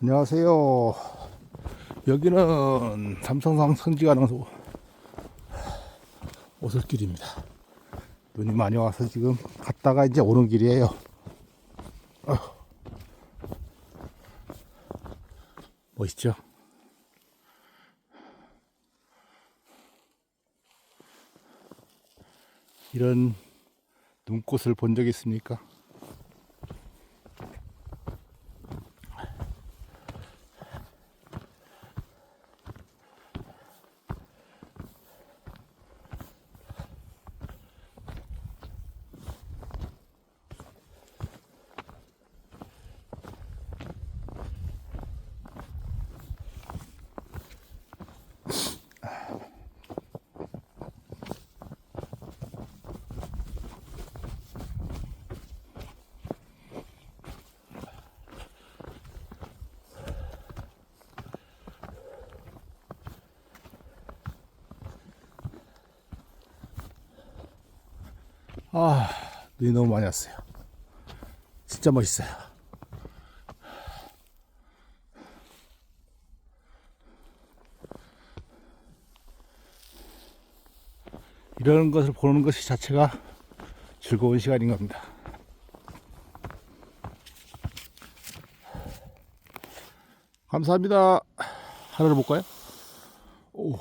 안녕하세요. 여기는 삼성상 성지가능소 오솔길입니다. 눈이 많이 와서 지금 갔다가 이제 오는 길이에요. 어휴. 멋있죠? 이런 눈꽃을 본 적 있습니까? 아, 눈이 너무 많이 왔어요. 진짜 멋있어요. 이런 것을 보는 것이 자체가 즐거운 시간인 겁니다. 감사합니다. 하늘을 볼까요? 오.